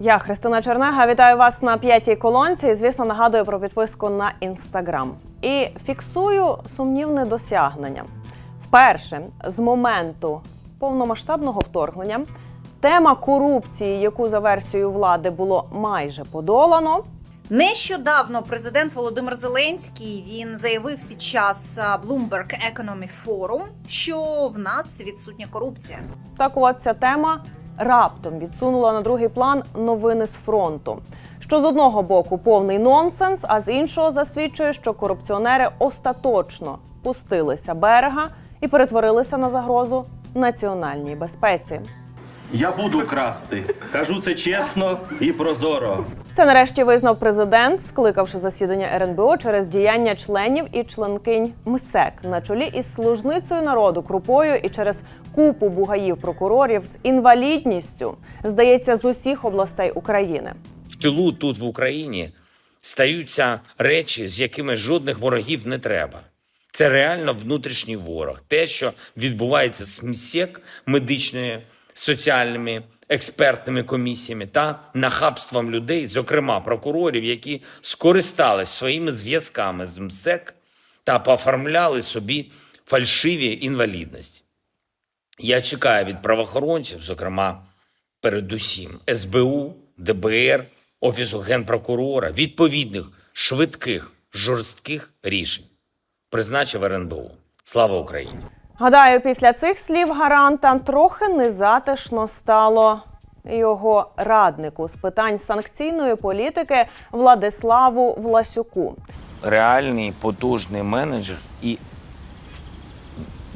Я Христина Чернега. Вітаю вас на п'ятій колонці. І, звісно, нагадую про підписку на інстаграм. І фіксую сумнівне досягнення. Вперше з моменту повномасштабного вторгнення тема корупції, яку за версією влади було майже подолано, Нещодавно президент Володимир Зеленський він заявив під час Bloomberg Economic Forum, що в нас відсутня корупція. Так от ця тема раптом відсунула на другий план новини з фронту. Що з одного боку повний нонсенс, а з іншого засвідчує, що корупціонери остаточно пустилися берега і перетворилися на загрозу національній безпеці. Я буду красти. Кажу це чесно і прозоро. Це нарешті визнав президент, скликавши засідання РНБО через діяння членів і членкинь МСЕК на чолі із служницею народу крупою і через купу бугаїв прокурорів з інвалідністю, здається, з усіх областей України. в тилу тут в Україні стаються речі, з якими жодних ворогів не треба. Це реально внутрішній ворог. Те, що відбувається з МСЕК медичною, соціальними, експертними комісіями та нахабством людей, зокрема прокурорів, які скористались своїми зв'язками з МСЕК та пооформляли собі фальшиві інвалідності. Я чекаю від правоохоронців, зокрема, передусім СБУ, ДБР, Офісу генпрокурора, відповідних швидких, жорстких рішень. Призначив РНБО. Слава Україні! Гадаю, після цих слів гаранта трохи незатишно стало його раднику з питань санкційної політики Владиславу Власюку. Реальний потужний менеджер і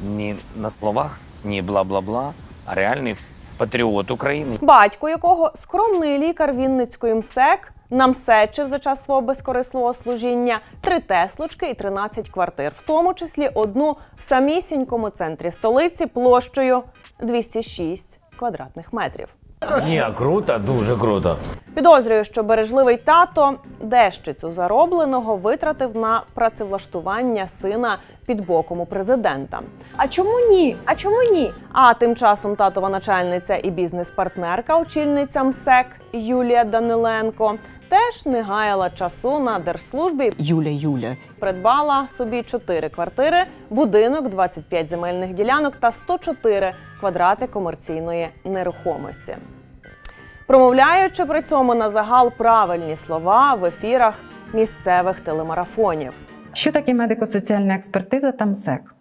не на словах, ні бла-бла-бла, а реальний патріот України. батько якого скромний лікар Вінницької МСЕК намсечив за час свого безкорисливого служіння три теслочки і 13 квартир, в тому числі одну в самісінькому центрі столиці площею 206 квадратних метрів. Ні, круто, дуже круто. Підозрюю, що бережливий тато дещицю заробленого витратив на працевлаштування сина під боком у президента. А чому ні? А чому ні? А тим часом татова начальниця і бізнес-партнерка, очільниця МСЕК Юлія Даниленко, теж не гаяла часу на держслужбі. Юля, Юля, Придбала собі 4 квартири, будинок, 25 земельних ділянок та 104 квадрати комерційної нерухомості. Промовляючи при цьому на загал правильні слова в ефірах місцевих телемарафонів. Що таке медико-соціальна експертиза та МСЕК?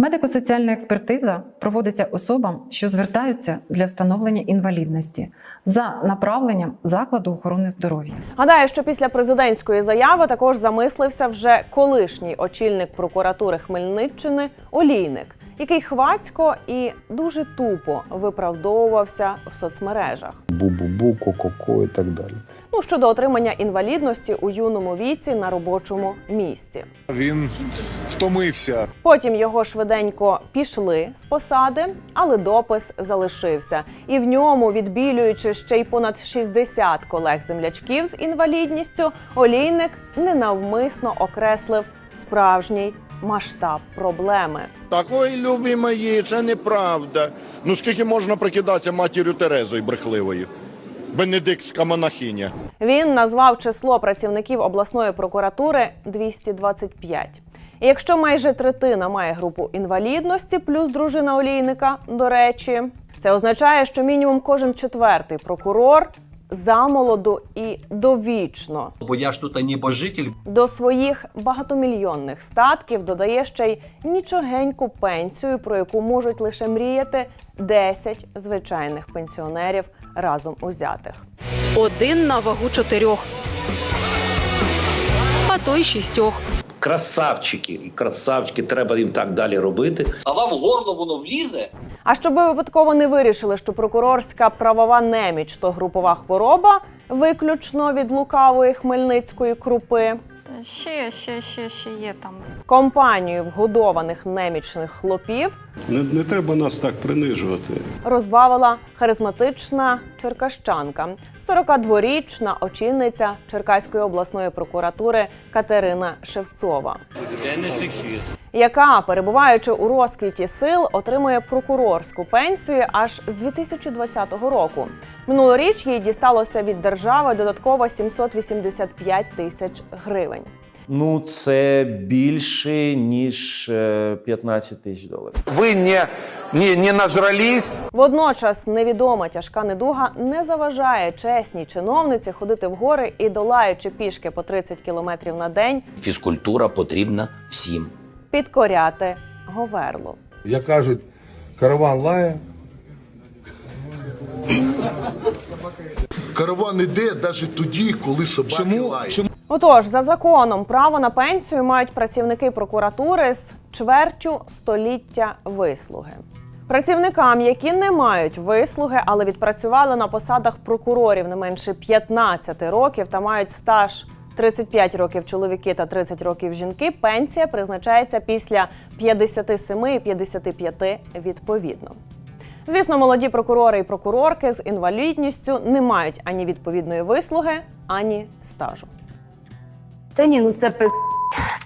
Медико-соціальна експертиза проводиться особам, що звертаються для встановлення інвалідності за направленням закладу охорони здоров'я. Гадаю, що після президентської заяви також замислився вже колишній очільник прокуратури Хмельниччини Олійник, який хвацько і дуже тупо виправдовувався в соцмережах. бу-бу-бу, ко-ко-ко і так далі. Ну щодо отримання інвалідності у юному віці на робочому місці. Він втомився. Потім його швиденько пішли з посади, але допис залишився. І в ньому, відбілюючи ще й понад 60 колег-землячків з інвалідністю, олійник ненавмисно окреслив справжній масштаб проблеми. Такої любі мої, це неправда. Ну скільки можна прикидатися матір'ю Терезою брехливою? Бенедиктська монахиня. Він назвав число працівників обласної прокуратури 225. І якщо майже третина має групу інвалідності, плюс дружина олійника, до речі, це означає, що мінімум кожен четвертий прокурор замолоду і довічно Бо я ж тут небожитель. до своїх багатомільйонних статків додає ще й нічогеньку пенсію, про яку можуть лише мріяти 10 звичайних пенсіонерів разом узятих. Один на вагу чотирьох. А то й шістьох. Красавчики, і красавчики, треба їм так далі робити. А вам в горло воно влізе? А щоб ви випадково не вирішили, що прокурорська правова неміч то групова хвороба, виключно від лукавої хмельницької крупи. Ще, ще, ще, ще є там. Компанію вгодованих немічних хлопів Не, не треба нас так принижувати. розбавила харизматична черкащанка, 42-річна очільниця Черкаської обласної прокуратури Катерина Шевцова. Це не сексизм. яка, перебуваючи у розквіті сил, отримує прокурорську пенсію аж з 2020 року. Минулоріч їй дісталося від держави додатково 785 тисяч гривень. Ну, це більше ніж е, 15 тисяч доларів. Ви не, не, не нажрались? Водночас невідома тяжка недуга не заважає чесній чиновниці ходити в гори і долаючи пішки по 30 кілометрів на день, Фізкультура потрібна всім. підкоряти говерлу. Як кажуть, караван лає. Караван іде навіть тоді, коли собаки лають. Отож, за законом, право на пенсію мають працівники прокуратури з чвертю століття вислуги. Працівникам, які не мають вислуги, але відпрацювали на посадах прокурорів не менше 15 років та мають стаж 35 років чоловіки та 30 років жінки, пенсія призначається після 57 і 55 відповідно. Звісно, молоді прокурори і прокурорки з інвалідністю не мають ані відповідної вислуги, ані стажу. Та ні, ну це пиз...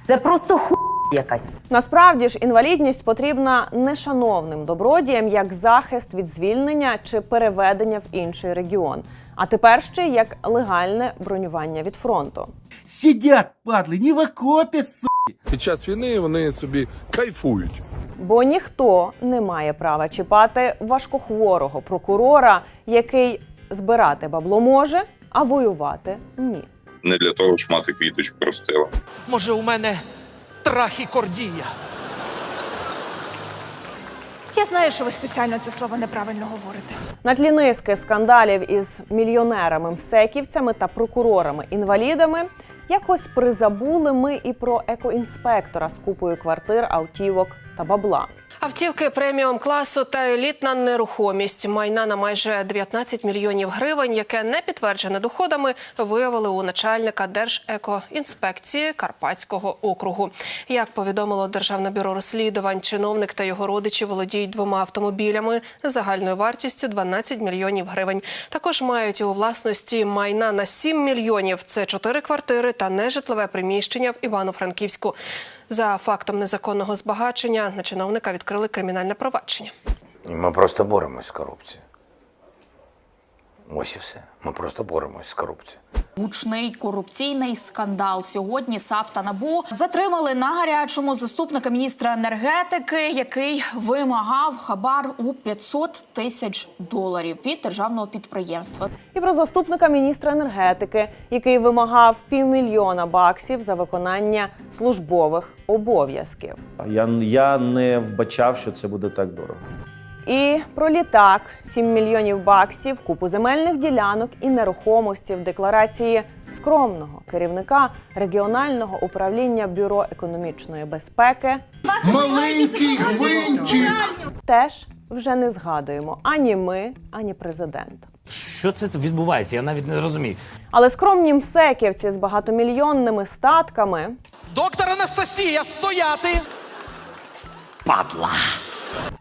Це просто ху якась. Насправді ж інвалідність потрібна не шановним добродіям як захист від звільнення чи переведення в інший регіон, а тепер ще як легальне бронювання від фронту. Сидять, падли, не в окопі, с***. Під час війни вони собі кайфують. Бо ніхто не має права чіпати важкохворого прокурора, який збирати бабло може, а воювати ні. Не для того ж мати квіточку ростила. Може, у мене трахікордія. Я знаю, що ви спеціально це слово неправильно говорите. На тлі низки скандалів із мільйонерами-мсеківцями та прокурорами-інвалідами якось призабули ми і про екоінспектора з купою квартир, автівок та бабла. Автівки преміум класу та елітна нерухомість майна на майже 19 мільйонів гривень, яке не підтверджене доходами, виявили у начальника Держекоінспекції Карпатського округу. Як повідомило Державне бюро розслідувань, чиновник та його родичі володіють двома автомобілями загальною вартістю 12 мільйонів гривень. Також мають у власності майна на 7 мільйонів. Це чотири квартири та нежитлове приміщення в Івано-Франківську. За фактом незаконного збагачення на чиновника відкрили кримінальне провадження. Ми просто боремось з корупцією. Ось і все. Ми просто боремось з корупцією. Гучний корупційний скандал. Сьогодні САП та НАБУ затримали на гарячому заступника міністра енергетики, який вимагав хабар у 500 тисяч доларів від державного підприємства. І про заступника міністра енергетики, який вимагав півмільйона баксів за виконання службових обов'язків. Я, я не вбачав, що це буде так дорого. І про літак 7 мільйонів баксів, купу земельних ділянок і нерухомості в декларації скромного керівника регіонального управління бюро економічної безпеки Маленький гвинтик! теж вже не згадуємо ані ми, ані президент. Що це відбувається? Я навіть не розумію. Але скромні мсеківці з багатомільйонними статками Доктор Анастасія, стояти! Падла!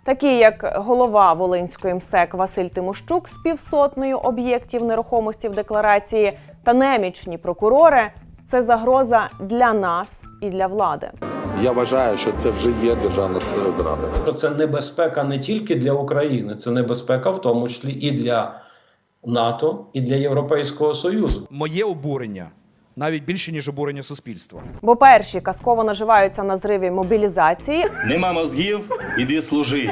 Такі як голова Волинської МСЕК Василь Тимощук з півсотнею об'єктів нерухомості в декларації та немічні прокурори це загроза для нас і для влади. Я вважаю, що це вже є державна зрада. Це небезпека не тільки для України, це небезпека в тому числі і для НАТО, і для Європейського Союзу. Моє обурення навіть більше, ніж обурення суспільства. Бо перші казково наживаються на зриві мобілізації, Нема мозгів, іди служи.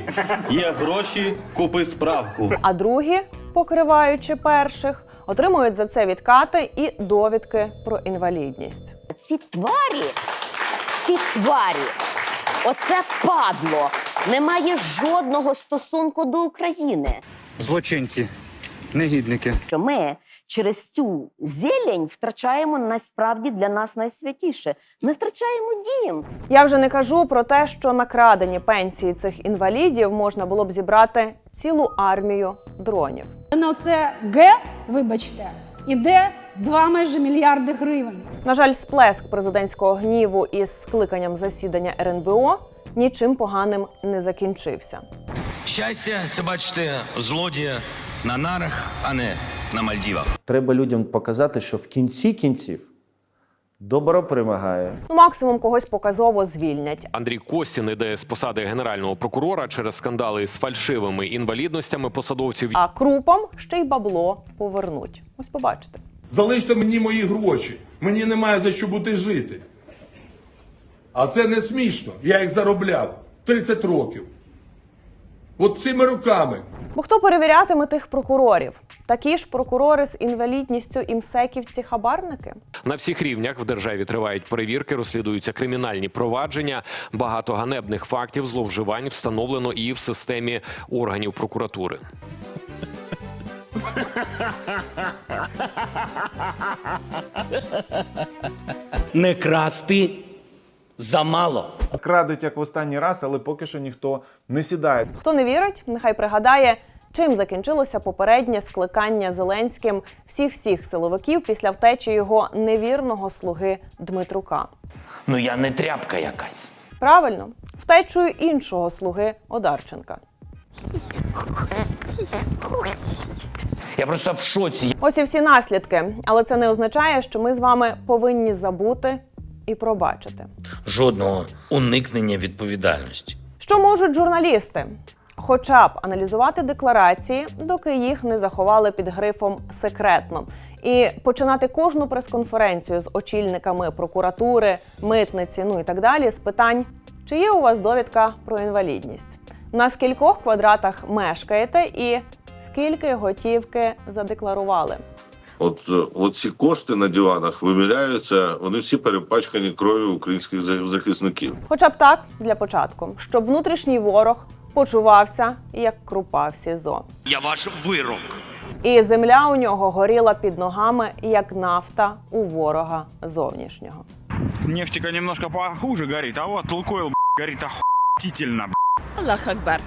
Є гроші, купи справку. а другі, покриваючи перших, отримують за це відкати і довідки про інвалідність. Ці тварі, ці тварі, оце падло, не має жодного стосунку до України. Злочинці, негідники. Що ми через цю зелень втрачаємо насправді для нас найсвятіше. Ми втрачаємо дім. Я вже не кажу про те, що на крадені пенсії цих інвалідів можна було б зібрати цілу армію дронів. На це Г, вибачте, іде 2 майже мільярди гривень. На жаль, сплеск президентського гніву із скликанням засідання РНБО нічим поганим не закінчився. Щастя це бачити злодія на нарах, а не на Мальдівах. Треба людям показати, що в кінці кінців добро перемагає. Ну, максимум когось показово звільнять. Андрій Костін іде з посади генерального прокурора через скандали з фальшивими інвалідностями посадовців. А крупам ще й бабло повернуть. Ось побачите. Залиште мені мої гроші. Мені немає за що бути жити. А це не смішно. Я їх заробляв 30 років. От цими руками. Бо хто перевірятиме тих прокурорів? Такі ж прокурори з інвалідністю і мсеківці хабарники? На всіх рівнях в державі тривають перевірки, розслідуються кримінальні провадження. Багато ганебних фактів зловживань встановлено і в системі органів прокуратури. Не красти замало. Крадуть як в останній раз, але поки що ніхто не сідає. Хто не вірить, нехай пригадає, чим закінчилося попереднє скликання Зеленським всіх всіх силовиків після втечі його невірного слуги Дмитрука. Ну я не тряпка якась. Правильно, втечею іншого слуги Одарченка. Я просто в шоці. Ось і всі наслідки, але це не означає, що ми з вами повинні забути і пробачити. Жодного уникнення відповідальності. Що можуть журналісти? Хоча б аналізувати декларації, доки їх не заховали під грифом секретно, і починати кожну прес-конференцію з очільниками прокуратури, митниці, ну і так далі, з питань, чи є у вас довідка про інвалідність, на скількох квадратах мешкаєте і скільки готівки задекларували. От, е, от ці кошти на диванах виміряються, вони всі перепачкані кров'ю українських захисників. Хоча б так для початку, щоб внутрішній ворог почувався як крупа в СІЗО. Я ваш вирок. І земля у нього горіла під ногами, як нафта у ворога зовнішнього. Нефтика немножко похуже горит, а вот Лукойл б***ь, горит охуительно. б***ь. Аллах Акбар.